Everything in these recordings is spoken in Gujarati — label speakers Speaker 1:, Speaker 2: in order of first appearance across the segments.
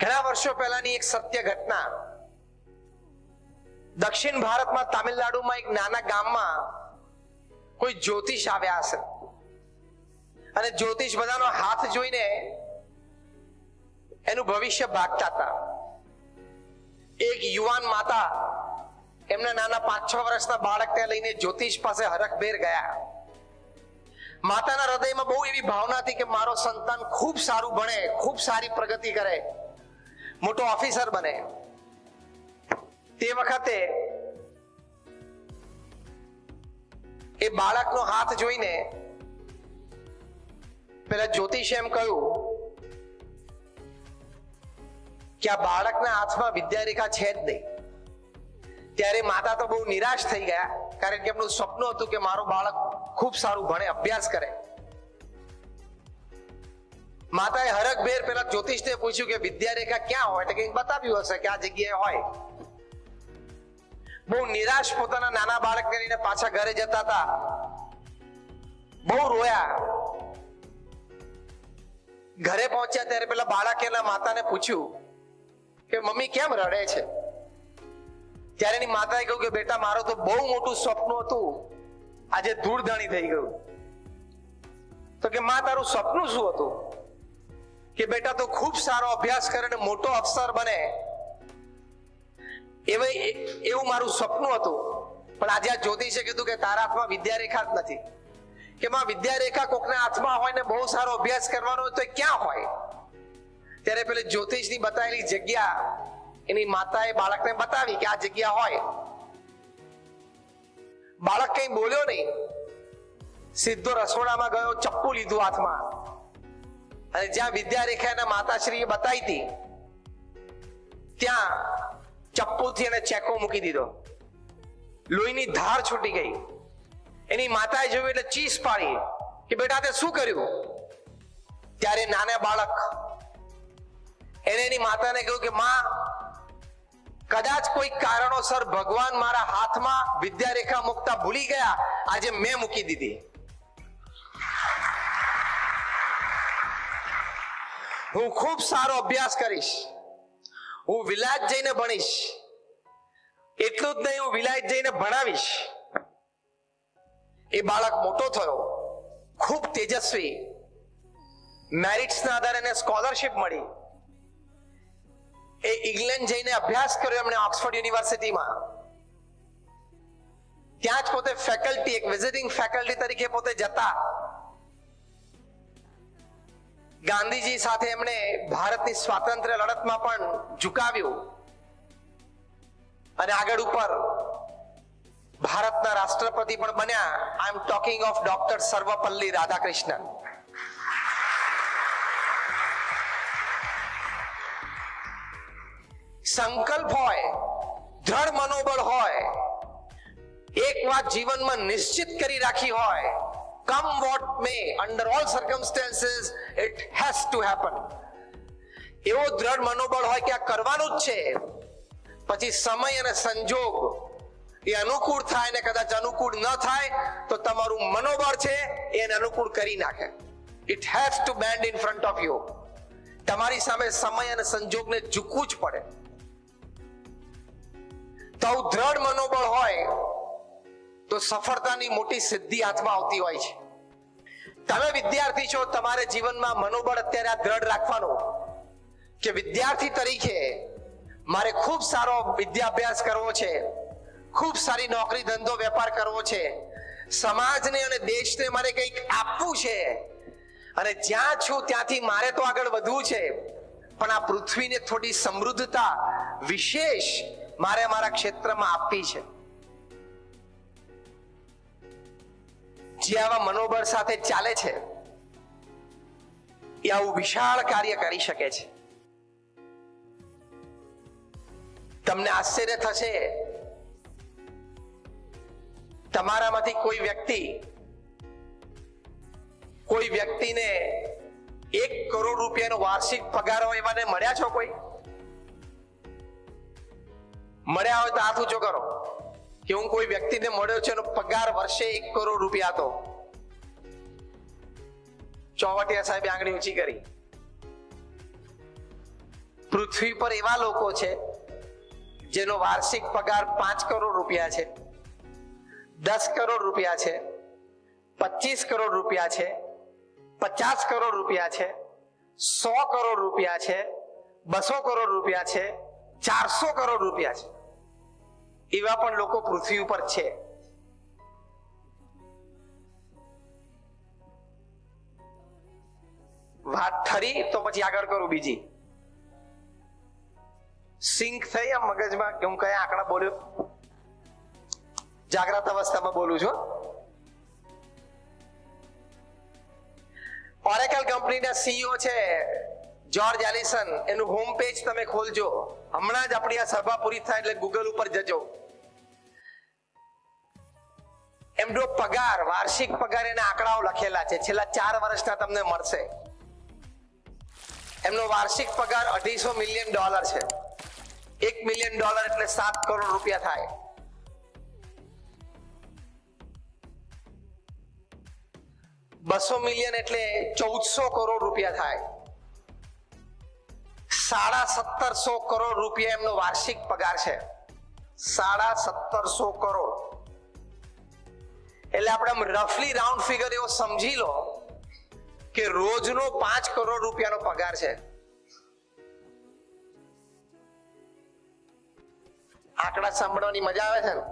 Speaker 1: ઘણા વર્ષો પહેલાની એક સત્ય ઘટના. દક્ષિણ ભારતમાં તામિલનાડુમાં એક નાના ગામમાં કોઈ જ્યોતિષ આવ્યા હશે. અને જ્યોતિષ બધાનો હાથ જોઈને એનું ભવિષ્ય ભાગતા હતા. એક યુવાન માતા એમના નાના પાંચ છ વર્ષના બાળકને લઈને જ્યોતિષ પાસે હરખભેર ગયા. માતાના હૃદયમાં બહુ એવી ભાવના હતી કે મારો સંતાન ખૂબ સારું ભણે, ખૂબ સારી પ્રગતિ કરે. મોટો ઓફિસર બને. તે વખતે એ બાળકનો હાથ જોઈને પેલા જ્યોતિષે એમ કહ્યું કે આ બાળકના હાથમાં વિદ્યારેખા છે જ નહીં. ત્યારે માતા તો બહુ નિરાશ થઈ ગયા, કારણ કે એમનું સપનું હતું કે મારો બાળક ખૂબ સારું ભણે, અભ્યાસ કરે. માતાએ હરખભેર પેલા જ્યોતિષને પૂછ્યું કે વિદ્યારેખા ક્યાં હોય? એટલે કંઈક બતાવ્યું હશે કે આ જગ્યાએ હોય. બહુ નિરાશ પોતાના નાના બાળકને લઈને પાછા ઘરે જતા હતા. બહુ રોયા. ઘરે પહોંચ્યા ત્યારે પેલા બાળકે એના માતાને પૂછ્યું કે, મમ્મી, કેમ રડે છે? ત્યારે એની માતાએ કહ્યું કે, બેટા, મારો તો બહુ મોટું સ્વપ્ન હતું. આજે ધૂળધાણી થઈ ગયું. તો કે, માં, તારું સપનું શું હતું? કે બેટા તો ખૂબ સારો અભ્યાસ કરે અને મોટો અફસર બને. એવે એવું મારું સપનું હતું. પણ આજે આ જ્યોતિષે કીધું કે તારા હાથમાં વિદ્યારેખા જ નથી. કે માં વિદ્યારેખા કોકના હાથમાં હોય ને બહુ સારો અભ્યાસ કરવાનો હોય તો એ ક્યાં હોય? ત્યારે પેલે જ્યોતિષની બતાવેલી જગ્યા એની માતાએ બાળકને બતાવી કે આ જગ્યા હોય. બાળક કઈ બોલ્યો નહીં. સીધો રસોડામાં ગયો, ચપ્પુ લીધું હાથમાં. અને જ્યાં વિદ્યારેખા એના માતાશ્રીએ બતાવી હતી, ત્યાં ચપ્પુથી એને ચેકો મૂકી દીધો. લોહીની ધાર છૂટી ગઈ. એની માતાએ જોયું એટલે ચીસ પાડી કે બેટા તે શું કર્યું? ત્યારે નાના બાળક એને એની માતાને કહ્યું કે, માં, કદાચ કોઈ કારણોસર ભગવાન મારા હાથમાં વિદ્યારેખા મુકતા ભૂલી ગયા. આજે મેં મૂકી દીધી. હું ખૂબ સારો અભ્યાસ કરીશ. હું વિલાયત જઈને ભણીશ. એટલું જ નહીં, હું વિલાયત જઈને ભણાવીશ. એ બાળક મોટો થયો. ખૂબ તેજસ્વી. મેરિટ્સના આધારે એને સ્કોલરશિપ મળી. એ ઇંગ્લેન્ડ જઈને અભ્યાસ કર્યો એમણે ઓક્સફર્ડ યુનિવર્સિટીમાં. ત્યાં જ પોતે ફેકલ્ટી, એક વિઝિટિંગ ફેકલ્ટી તરીકે પોતે જતા. ગાંધીજી સાથે એમણે ભારતની સ્વાતંત્ર્ય લડતમાં પણ ઝુકાવ્યું. અને આગળ ઉપર ભારતના રાષ્ટ્રપતિ પણ બન્યા. I am talking of doctor Sarvepalli Radhakrishnan સંકલ્પ હોય, દ્રઢ મનોબળ હોય, એક વાત જીવનમાં નિશ્ચિત કરી રાખી હોય come what may under all circumstances it has to happen એવો દ્રઢ મનોબળ હોય કે આ કરવાનું જ છે. પછી સમય અને સંજોગ એ અનુકૂળ થાય ને કદાચ અનુકૂળ ન થાય, તો તમારું મનોબળ છે એને અનુકૂળ કરી નાખે. It has to bend in front of you તમારી સામે સમય અને સંજોગને ઝૂકવું જ પડે. તો દ્રઢ મનોબળ હોય, તો સફળતાની મોટી સિદ્ધિ હાથમાં આવતી હોય છે. તમે વિદ્યાર્થી છો, તમારે જીવનમાં મનોબળ અત્યારે આ દ્રઢ રાખવાનું. કે વિદ્યાર્થી તરીકે મારે ખૂબ સારો વિદ્યાભ્યાસ કરવો છે, ખૂબ સારી નોકરી ધંધો વેપાર કરવો છે, સમાજને અને દેશને મારે કંઈક આપવું છે, અને જ્યાં છું ત્યાંથી મારે તો આગળ વધવું છે. પણ આ પૃથ્વીને થોડી સમૃદ્ધતા વિશેષ મારે મારા ક્ષેત્રમાં આપવી છે. જે આવા મનોબળ સાથે ચાલે છે, એ આવું વિશાળ કાર્ય કરી શકે છે. તમને આશ્ચર્ય થશે, તમારામાંથી કોઈ વ્યક્તિ, કોઈ વ્યક્તિને એક કરોડ રૂપિયાનો વાર્ષિક પગાર હોય એવાને મળ્યા છો કોઈ? મળ્યા હોય તો હાથ ઊંચો કરો. કે હું કોઈ વ્યક્તિને મળ્યો છે એનો પગાર વર્ષે એક કરોડ રૂપિયા હતો ચોવટિયા સાહેબે આંગળી ઊંચી કરી. પૃથ્વી પર એવા લોકો છે, જેનો વાર્ષિક પગાર પાંચ કરોડ રૂપિયા છે, દસ કરોડ રૂપિયા છે, પચીસ કરોડ રૂપિયા છે, પચાસ કરોડ રૂપિયા છે, સો કરોડ રૂપિયા છે, બસો કરોડ રૂપિયા છે, ચારસો કરોડ રૂપિયા છે. એવા પણ લોકો પૃથ્વી ઉપર છે. વાત ઠરી તો પછી આગળ કરું બીજી. સિંક થઈ આ મગજમાં કે હું કયા આંકડા બોલ્યો? જાગ્રત અવસ્થામાં બોલું છું. ઓરેકલ કંપનીના સીઈઓ છે. જોર્જ એલિસન એનું હોમ પેજ તમે ખોલજો. હમણાં જ આપણી આ સભા પૂરી થાય એટલે ગૂગલ ઉપર જજો. એમનો પગાર, વાર્ષિક પગાર એના આંકડાઓ લખેલા છે. છેલ્લા ચાર વર્ષના તમને મળશે. એમનો વાર્ષિક પગાર અઢીસો મિલિયન ડોલર છે. એક મિલિયન ડોલર એટલે સાત કરોડ રૂપિયા થાય. બસો મિલિયન એટલે ચૌદસો કરોડ રૂપિયા થાય. સાડા સત્તરસો કરોડ રૂપિયા એમનો વાર્ષિક પગાર છે. સાડા સત્તરસો કરોડ. એટલે આપણે રફલી રાઉન્ડ ફિગર એવો સમજી લો કે રોજનો પાંચ કરોડ રૂપિયાનો પગાર છે. આંકડા સાંભળવાની મજા આવે છે ને?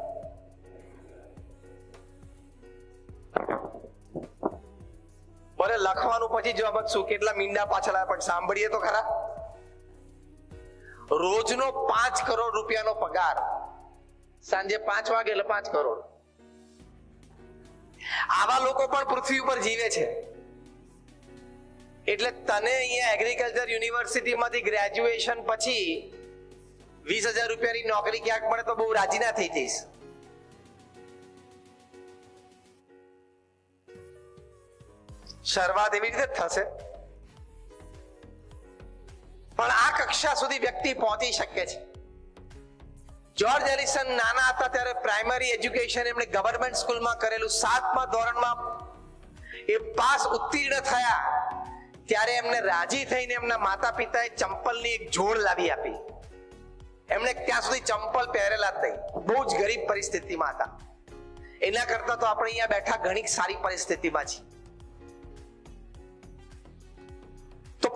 Speaker 1: ભલે લખવાનું પછી જવાબ શું કેટલા મીંડા પાછળ પણ સાંભળીએ તો ખરા. રોજનો પાંચ કરોડ રૂપિયાનો પગાર. સાંજે પાંચ વાગે એટલે પાંચ કરોડ. આવા લોકો પણ પૃથ્વી ઉપર જીવે છે. એટલે તને અહીંયા એગ્રીકલ્ચર યુનિવર્સિટીમાંથી ગ્રેજ્યુએશન પછી વીસ હજાર રૂપિયાની નોકરી ક્યાંક મળે તો બહુ રાજી ના થઈ જઈશ. શરૂઆત એવી રીતે થશે. પણ આ કક્ષા સુધી વ્યક્તિ પહોંચી શકે છે. જ્યોર્જ એલિસન નાના હતા ત્યારે પ્રાઇમરી એજ્યુકેશન એમણે ગવર્મેન્ટ સ્કૂલમાં કરેલું સાતમા ધોરણમાં એ પાસ ઉત્તીર્ણ થયા. ત્યારે એમને રાજી થઈને એમના માતા પિતાએ ચંપલની એક જોડ લાવી આપી. એમણે ત્યાં સુધી ચંપલ પહેરેલા જ નહીં, બહુ જ ગરીબ પરિસ્થિતિમાં હતા. એના કરતા તો આપણે અહીંયા બેઠા ઘણી સારી પરિસ્થિતિમાં છીએ.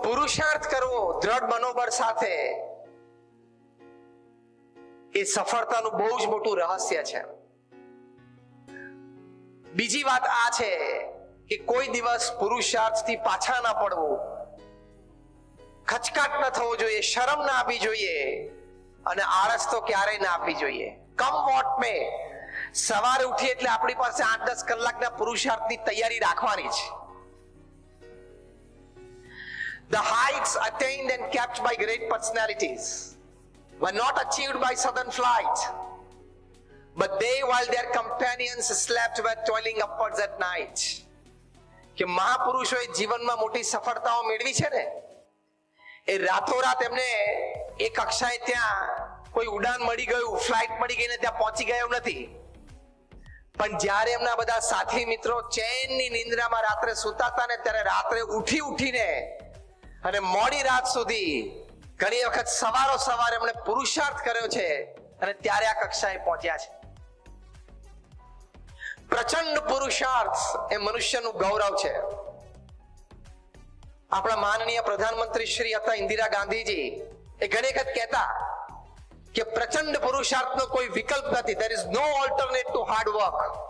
Speaker 1: પુરુષાર્થ કરવો દ્રઢ મનોબળ સાથે એ સફળતાનું બહુ જ મોટું રહસ્ય છે. બીજી વાત આ છે કે કોઈ દિવસ પુરુષાર્થથી પાછા ના પડવું. ખચકાટ ન થવો જોઈએ, શરમ ના આપવી જોઈએ અને આળસ તો ક્યારેય ના આપવી જોઈએ. કમ વોટ મે સવારે ઉઠીએ એટલે આપણી પાસે આઠ દસ કલાકના પુરુષાર્થની તૈયારી રાખવાની છે The heights attained and kept by great personalities were not achieved by sudden flight, but they, while their companions slept, were toiling upwards at night. કે મહાપુરુષોએ જીવનમાં મોટી સફળતાઓ મેળવી છે ને એ રાતોરાત એમને એ કક્ષાએ ત્યાં કોઈ ઉડાન મળી ગયું ફ્લાઇટ મળી ગઈને ત્યાં પહોંચી ગયા એવું નથી પણ જ્યારે એમના બધા સાથી મિત્રો ચેનની નિંદ્રામાં રાત્રે સુતા હતા ને ત્યારે રાત્રે ઉઠી ઉઠીને અને મોડી રાત સુધી ઘણી વખત સવારો સવારે એમણે પુરુષાર્થ કર્યો છે અને ત્યારે આ કક્ષાએ પહોંચ્યા છે. પ્રચંડ પુરુષાર્થ એ મનુષ્યનું ગૌરવ છે. આપણા માનનીય પ્રધાનમંત્રી શ્રી હતા ઇન્દિરા ગાંધીજી એ ઘણી વખત કહેતા કે પ્રચંડ પુરુષાર્થનો કોઈ વિકલ્પ નથી. There is no alternate to hard work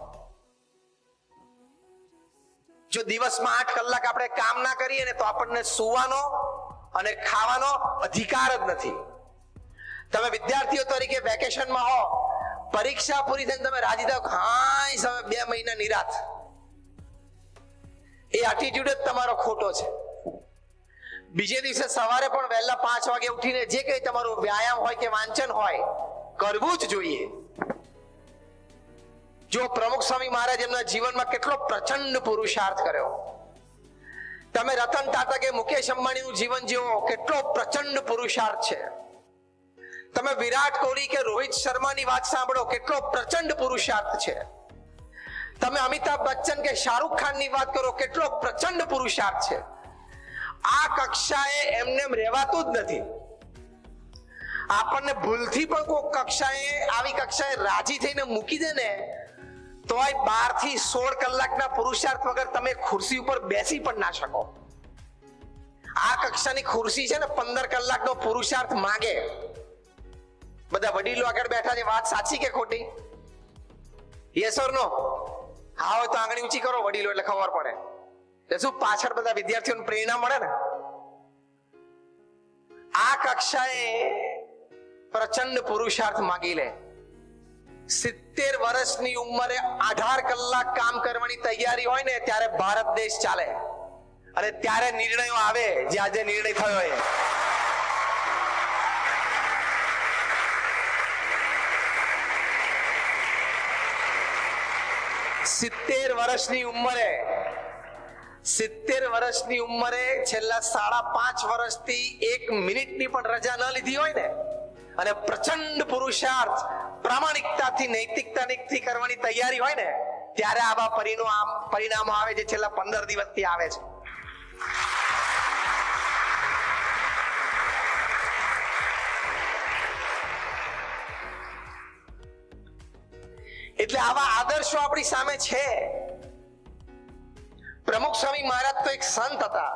Speaker 1: જો દિવસમાં આઠ કલાક આપણે કામ ના કરીએ ને તો આપણને સુવાનો અને ખાવાનો અધિકાર જ નથી. તમે વિદ્યાર્થીઓ તરીકે વેકેશનમાં હો, પરીક્ષા પૂરી થઈને તમે રાજી થાવ હાય હવે બે મહિના નિરાત એ એટીટ્યુડ જ તમારો ખોટો છે. બીજે દિવસે સવારે પણ વહેલા પાંચ વાગે ઉઠીને જે કઈ તમારું વ્યાયામ હોય કે વાંચન હોય, કરવું જ જોઈએ. જો પ્રમુખ સ્વામી મહારાજ એમના જીવનમાં કેટલો પ્રચંડ પુરુષાર્થ કર્યો. તમે રતન ટાટા કે મુકેશ અંબાણીનું જીવન જીવો, કેટલો પ્રચંડ પુરુષાર્થ છે. તમે વિરાટ કોહલી કે રોહિત શર્માની વાત સાંભળો, કેટલો પ્રચંડ પુરુષાર્થ છે. તમે અમિતાભ બચ્ચન કે શાહરૂખ ખાનની વાત કરો, કેટલો પ્રચંડ પુરુષાર્થ છે. આ કક્ષાએ એમને એમ રહેવાતું જ નથી. આપણને ભૂલથી પણ કોઈ કક્ષાએ, આવી કક્ષાએ રાજી થઈને મૂકી દે ને તોય બારથી સોળ કલાકના પુરુષાર્થ વગર તમે ખુરશી ઉપર બેસી પણ ના શકો. આ કક્ષાની ખુરશી છે ને પંદર કલાકનો પુરુષાર્થ માંગે. બધા વડીલો આગળ બેઠા છે, વાત સાચી કે ખોટી? યસ ઓર નો હા હોય તો આંગળી ઊંચી કરો, વડીલો એટલે ખબર પડે. એટલે શું પાછળ બધા વિદ્યાર્થીઓને પ્રેરણા મળે ને? આ કક્ષાએ પ્રચંડ પુરુષાર્થ માગી લે. સિત્તેર વર્ષની ઉંમરે અઢાર કલાક કામ કરવાની તૈયારી હોય ને ત્યારે ભારત દેશ ચાલે. અને ત્યારે નિર્ણયો આવે જે આજે નિર્ણય થયો એ. સિત્તેર વર્ષની ઉંમરે, સિત્તેર વર્ષની ઉંમરે છેલ્લા સાડા પાંચ વર્ષથી એક મિનિટની પણ રજા ન લીધી હોય ને, અને પ્રચંડ પુરુષાર્થ પ્રામાણિકતાથી નૈતિકતાથી કરવાની તૈયારી હોય ને, ત્યારે આવા પરિણામ પરિણામો આવે જે છેલ્લા પંદર દિવસથી આવે છે. એટલે આવા આદર્શો આપણી સામે છે. પ્રમુખ સ્વામી મહારાજ તો એક સંત હતા.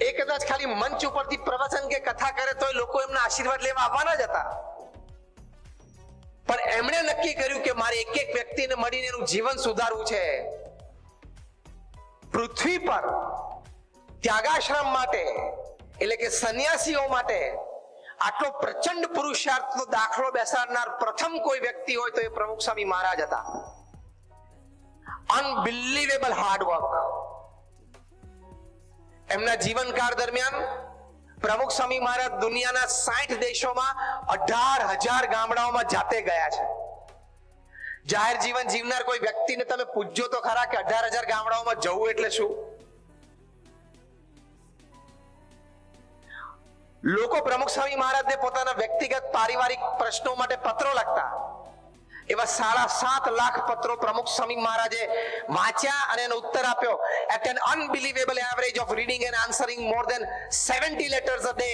Speaker 1: એ કદાચ ખાલી મંચ ઉપરથી પ્રવચન કે કથા કરે તો લોકો એમના આશીર્વાદ લેવા આવવાના જ હતા. પણ એમણે નક્કી કર્યું કે મારે એક એક વ્યક્તિને મળીને એનું જીવન સુધારવું છે. પૃથ્વી પર ત્યાગાશ્રમ માટે, એટલે કે સંન્યાસીઓ માટે આટલો પ્રચંડ પુરુષાર્થનો દાખલો બેસાડનાર પ્રથમ કોઈ વ્યક્તિ હોય તો એ પ્રમુખ સ્વામી મહારાજ હતા. અનબિલીવેબલ હાર્ડવર્ક એમના જીવનકાળ દરમિયાન પ્રમુખ સ્વામી મહારાજ દુનિયાના સાઠ દેશોમાં અઢાર હજાર ગામડાઓમાં જાતે ગયા છે. જાહેર જીવન જીવનાર કોઈ વ્યક્તિને તમે પૂછજો તો ખરા કે અઢાર હજાર ગામડાઓમાં જવું એટલે શું? લોકો પ્રમુખ સ્વામી મહારાજને પોતાના વ્યક્તિગત પારિવારિક પ્રશ્નો માટે પત્રો લખતા. એવા સાડા સાત લાખ પત્રો પ્રમુખ સ્વામી મહારાજે વાંચ્યા અને એનો ઉત્તર આપ્યો. At an unbelievable average of reading and answering more than 70 letters a day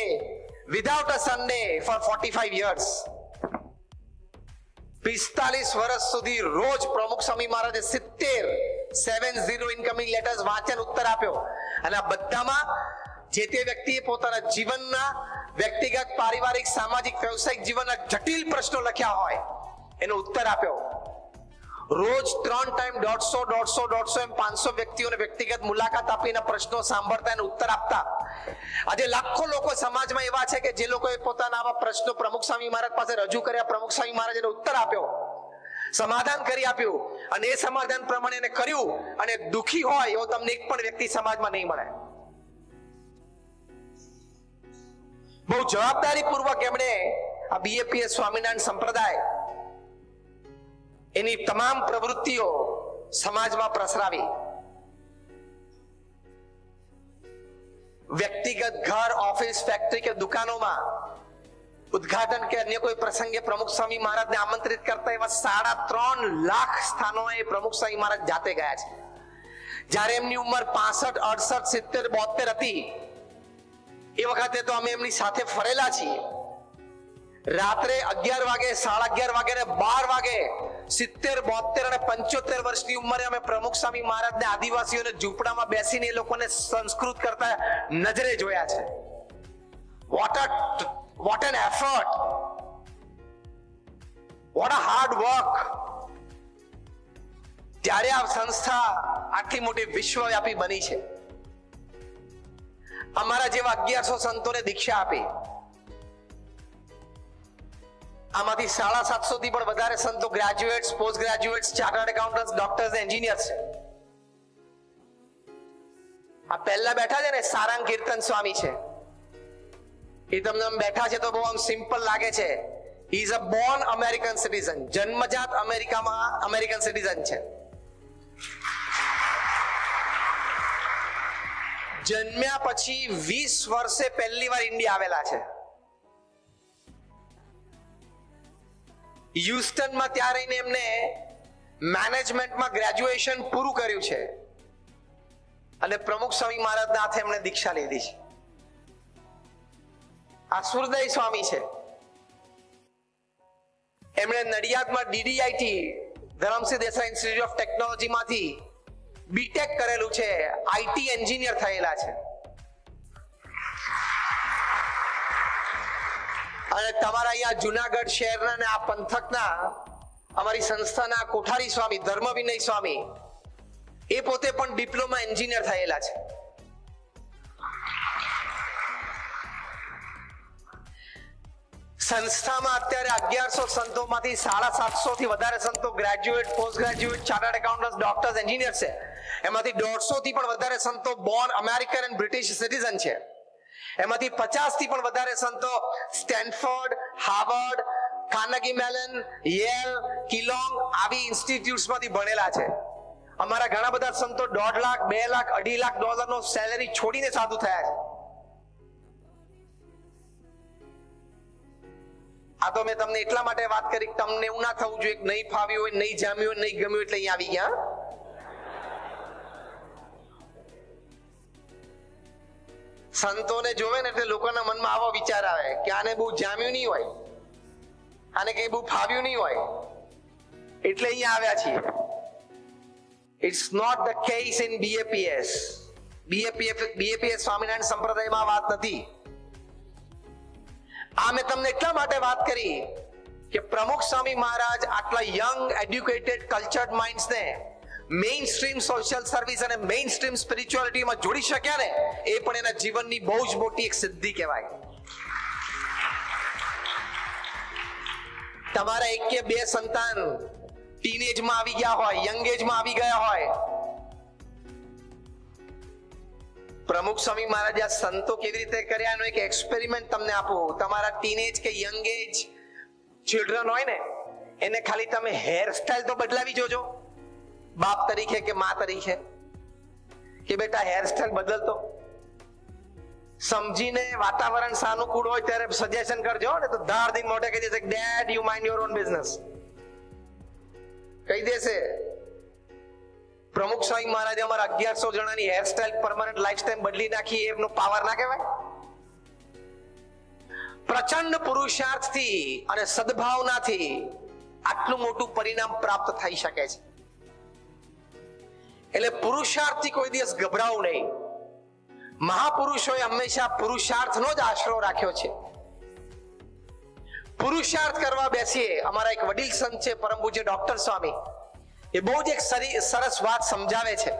Speaker 1: without a Sunday for 45 years પિસ્તાલીસ વર્ષ સુધી રોજ પ્રમુખ સ્વામી મહારાજે સિત્તેર સેવન ઝીરો ઇન્કમિંગ લેટર્સ વાંચન ઉત્તર આપ્યો. અને આ બધામાં જે તે વ્યક્તિએ પોતાના જીવનના વ્યક્તિગત, પારિવારિક, સામાજિક, વ્યવસાયિક જીવનના જટિલ પ્રશ્નો લખ્યા હોય એનો ઉત્તર આપ્યો. રોજ ત્રણ ટાઈમ દોઢસો દોઢસો દોઢસો એમ પાંચસો વ્યક્તિઓને વ્યક્તિગત મુલાકાત આપીને પ્રશ્નો સાંભળતા અને ઉત્તર આપતા. આજે લાખો લોકો સમાજમાં એવા છે કે જે લોકોએ પોતાના આવા પ્રશ્નો પ્રમુખ સ્વામી મહારાજ પાસે રજૂ કર્યા. પ્રમુખ સ્વામી મહારાજ એનો ઉત્તર આપ્યો. સમાધાન કરી આપ્યું. અને એ સમાધાન પ્રમાણે એને કર્યું. અને દુખી હોય એવો તમને એક પણ વ્યક્તિ સમાજમાં નહીં મળે. બહુ જવાબદારી પૂર્વક એમણે આ બીએપીએસ સ્વામિનારાયણ સંપ્રદાય એની તમામ પ્રવૃત્તિઓ સમાજમાં પ્રસરાવી. વ્યક્તિગત ઘર, ઓફિસ, ફેક્ટરી કે દુકાનોમાં ઉદ્ઘાટન કે અન્ય કોઈ પ્રસંગે પ્રમુખ સ્વામી મહારાજને આમંત્રિત કરતા એવા સાડા ત્રણ લાખ સ્થાનોએ પ્રમુખ સ્વામી મહારાજ જાતે ગયા છે. જ્યારે એમની ઉંમર પાસઠ, અડસઠ, સિત્તેર બોતેર હતી, એ વખતે તો અમે એમની સાથે ફરેલા છીએ. રાત્રે અગિયાર વાગે, સાડા અગિયાર વાગે ને બાર વાગે સિત્તેર બોતેર અને પંચોતેર વર્ષની ઉંમરે અમે પ્રમુખ સ્વામી મહારાજને આદિવાસીઓને ઝૂંપડામાં બેસીને એ લોકોને સંસ્કૃત કરતા નજરે જોયા છે. What a what an effort what a hard work ત્યારે આ સંસ્થા આટલી મોટી વિશ્વવ્યાપી બની છે. અમારા જેવા અગિયારસો સંતોને દીક્ષા આપી. આમાંથી સાડા સાતસો થી પણ વધારે સંતો graduates post graduates chartered accountant doctors engineers છે આ પહેલા બેઠા છે ને સારંગ કીર્તન સ્વામી છે. એ તમને આમ બેઠા છે તો બહુ આમ સિમ્પલ લાગે છે. Is a born American citizen જન્મજાત અમેરિકામાં અમેરિકન સિટીઝન છે. જન્મ્યા પછી વીસ વર્ષે પહેલી વાર ઇન્ડિયા આવેલા છે. હ્યુસ્ટનમાં ત્યાં રહીને એમને મેનેજમેન્ટમાં ગ્રેજ્યુએશન પૂરું કર્યું છે. અને પ્રમુખ સ્વામી મહારાજના હાથે એમણે દીક્ષા લીધી છે. આ સુરદય સ્વામી છે. એમણે નડિયાદમાં DDIT, Dharmsinh Desai institute of ટેકનોલોજીમાંથી BTech કરેલું છે. આઈટી એન્જિનિયર થયેલા છે. અને તમારા અહીંયા જુનાગઢ શહેરના ને આ પંથકના અમારી સંસ્થાના કોઠારી સ્વામી ધર્મ વિનય સ્વામી, એ પોતે પણ ડિપ્લોમા એન્જિનિયર થયેલા છે. સંસ્થામાં અત્યારે અગિયારસો સંતોમાંથી સાડા સાતસો થી વધારે સંતો graduate post graduate chartered accountant doctors engineer છે. એમાંથી દોઢસો થી પણ વધારે સંતો born American and British citizen છે. એમાંથી પચાસથી પણ વધારે સંતો Stanford Harvard Carnegie Mellon, Yale, Kellogg આવી ઇન્સ્ટિટ્યુટ્સમાંથી ભણેલા છે. અમારા ઘણા બધા સંતો દોઢ લાખ, બે લાખ, અઢી લાખ ડોલરનો સેલેરી છોડીને સાધુ થયા છે. આ તો મેં તમને એટલા માટે વાત કરી તમને એવું ના થવું જોઈએ નહીં ફાવ્યું હોય, નહીં જામ્યું હોય, નહીં ગમ્યું એટલે અહીંયા આવી ગયા. સંતોને જોવે ને એટલે લોકોના મનમાં આવો વિચાર આવે કે આને બહુ જામ્યું નહીં હોય. આને કઈ બહુ ફાવ્યું નહીં હોય. એટલે અહીંયા આવ્યા છીએ. It's not the case in BAPS BAPF BAPS Swaminarayan સંપ્રદાયમાં વાત નથી. આ મેં તમને એટલા માટે વાત કરી કે પ્રમુખ સ્વામી મહારાજ આટલા યંગ એડ્યુકેટેડ કલ્ચર્ડ માઇન્ડ્સને મેઇન સ્ટ્રીમ સોશિયલ સર્વિસ અને મેઇન સ્ટ્રીમ સ્પિરિચ્યુઆલિટીમાં જોડી શક્યા ને, એ પણ એના જીવનની બહુ જ મોટી એક સિદ્ધિ કહેવાય. તમારા એક કે બે સંતાન ટીનેજમાં આવી ગયા હોય યંગ એજમાં આવી ગયા હોય. પ્રમુખ સ્વામી મહારાજ આ સંતો કેવી રીતે કર્યા એનો એક એક્સપેરિમેન્ટ તમને આપો. તમારા ટીનેજ કે યંગ એજ ચિલ્ડ્રન હોય ને, એને ખાલી તમે હેર સ્ટાઇલ તો બદલાવી જોજો. બાપ તરીકે કે મા તરીકે? કે બેટા હેર સ્ટાઇલ બદલતો? સમજીને વાતાવરણ સાનુકૂળ હોય ત્યારે સજેશન કરજો ને તો ધાર દિન મોટે કહી દેશે then you mind your own business કહી દેશે, પ્રમુખ સ્વામી મહારાજે અમારા અગિયારસો જણાની હેરસ્ટાઇલ પરમાનન્ટ લાઈફસ્ટાઈલ બદલી નાખી, એમનો પાવર ના કહેવાય? પ્રચંડ પુરુષાર્થથી અને સદભાવનાથી આટલું મોટું પરિણામ પ્રાપ્ત થઈ શકે છે. એટલે પુરુષાર્થથી કોઈ દિવસ ગભરાવું નહીં. મહાપુરુષોએ હંમેશા પુરુષાર્થનો જ આશરો રાખ્યો છે. પુરુષાર્થ કરવા બેસીએ, અમારા એક વડીલ સંત છે, પરમ પૂજ્ય ડોક્ટર સ્વામી. એ બહુ જ એક સરી- સરસ વાત સમજાવે છે.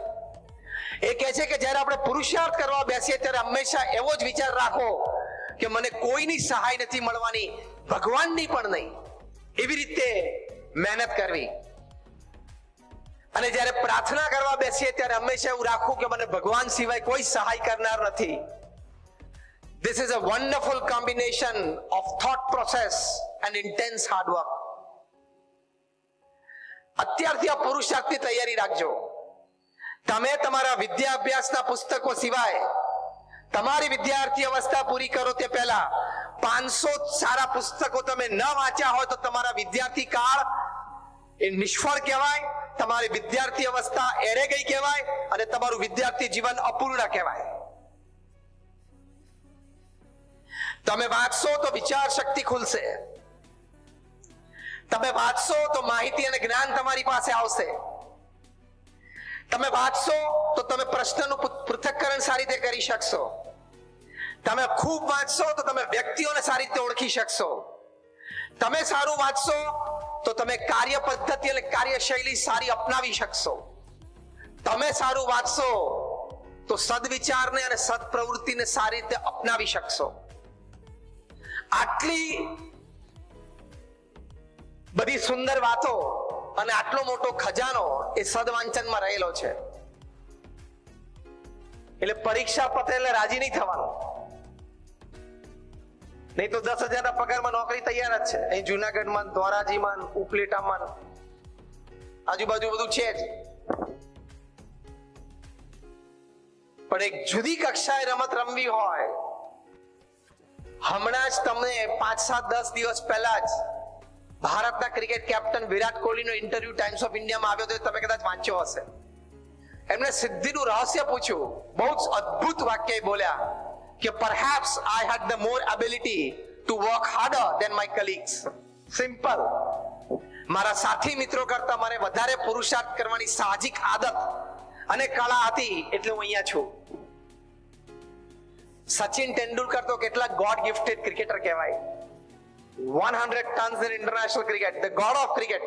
Speaker 1: એ કહે છે કે જ્યારે આપણે પુરુષાર્થ કરવા બેસીએ, ત્યારે હંમેશા એવો જ વિચાર રાખો કે મને કોઈની સહાય નથી મળવાની, ભગવાનની પણ નહીં. એવી રીતે મહેનત કરવી. અને જ્યારે પ્રાર્થના કરવા બેસીએ ત્યારે હંમેશા એવું રાખવું કે મને ભગવાન સિવાય કોઈ સહાય કરનાર નથી. This is a wonderful combination of thought process and intense hard work. અત્યારથી આ પુરુષાર્થની તૈયારી રાખજો. તમે તમારા વિદ્યા અભ્યાસના પુસ્તકો સિવાય તમારી વિદ્યાર્થી અવસ્થા પૂરી કરો તે પહેલા પાંચસો સારા પુસ્તકો તમે ન વાંચ્યા હોય તો તમારા વિદ્યાર્થી કાળ એ નિષ્ફળ કહેવાય. તમારી વિદ્યાર્થી અવસ્થા એરે ગઈ કહેવાય અને તમારું વિદ્યાર્થી જીવન અપૂર્ણ કહેવાય. તમે વાંચશો તો વિચાર શક્તિ ખુલશે. તમે વાંચશો તો માહિતી અને જ્ઞાન તમારી પાસે આવશે. તમે વાંચશો તો તમે પ્રશ્નનું પૃથક્કરણ સારી રીતે કરી શકશો. તમે ખૂબ વાંચશો તો તમે વ્યક્તિઓને સારી રીતે ઓળખી શકશો. તમે સારું વાંચશો તો તમે કાર્ય પદ્ધતિ અને કાર્યશૈલી સારી અપનાવી શકશો. તમે સારું વાંચશો, તો સદવિચારને અને સદપ્રવૃત્તિને સારી રીતે અપનાવી શકશો. આટલી બધી સુંદર વાતો અને આટલો મોટો ખજાનો એ સદવાંચનમાં રહેલો છે. એટલે પરીક્ષા પતે એટલે રાજી નહીં થવાનું. નહીં તો દસ હજારના પગારમાં નોકરી તૈયાર જ છે. અહીં જુનાગઢમાં ધોરાજીમાં ઉપલેટામાં. આજુબાજુ બધું છે જ. પણ એક જુદી કક્ષાએ રમત રમવી હોય, હમણાં જ તમને પાંચ, સાત, દસ દિવસ પહેલા જ ભારતના ક્રિકેટ કેપ્ટન વિરાટ કોહલીનો ઇન્ટરવ્યુ ટાઈમ્સ ઓફ ઇન્ડિયામાં આવ્યો તો તમે કદાચ વાંચ્યો હશે. એમણે સિદ્ધિનું રહસ્ય પૂછ્યું. બહુ જ અદ્ભુત વાક્ય બોલ્યા. કે perhaps I had the more ability to work harder than my colleagues simple મારા સાથી મિત્રો કરતા મને વધારે પુરુષાર્થ કરવાની સાહજિક આદત અને કળા હતી એટલે હું અહીંયા છું. સચિન તેંડુલકર તો કેટલા ગોડ ગિફ્ટેડ ક્રિકેટર કહેવાય. 100 tons in international cricket the god of cricket